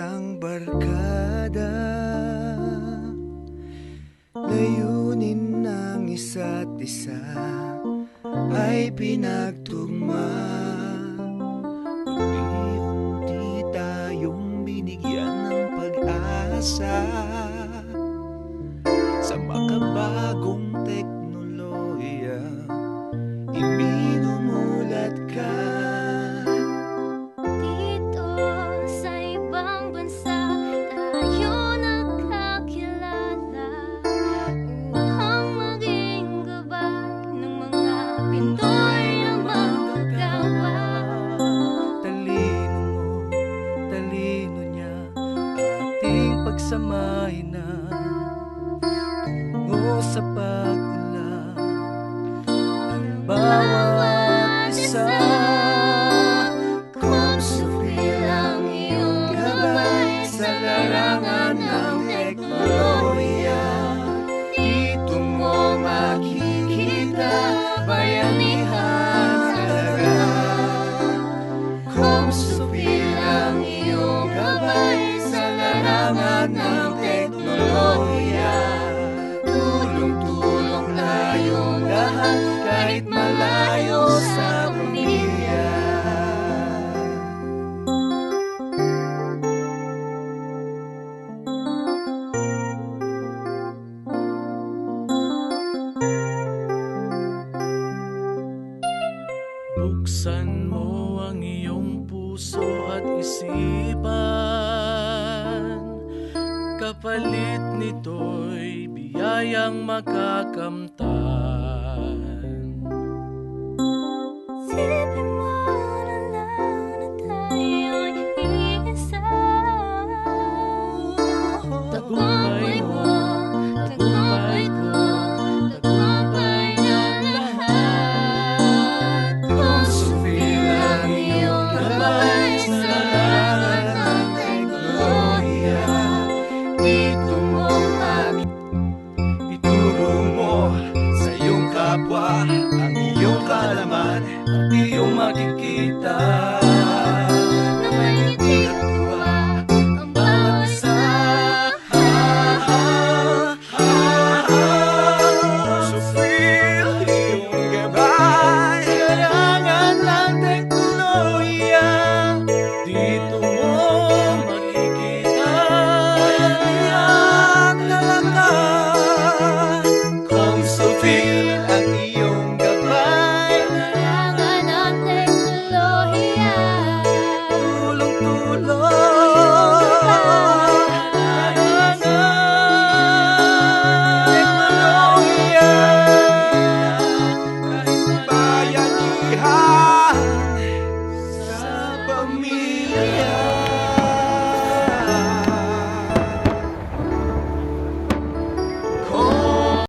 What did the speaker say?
isang barkada. Layunin ng isa't isa ay pinagtugma. Unti-unti tayong binigyan ng pag-asa Sa makabagong teknolohiya. Ibig pagsamahin na Tungo sa pag-ulan. Ng bawat isa Kung sufil ang iyong gabay sa larangan ng tayong lahat kahit malayo sa pamilya. Buksan mo ang iyong puso at isipan Kapalit nito'y biyayang makakamtan iyong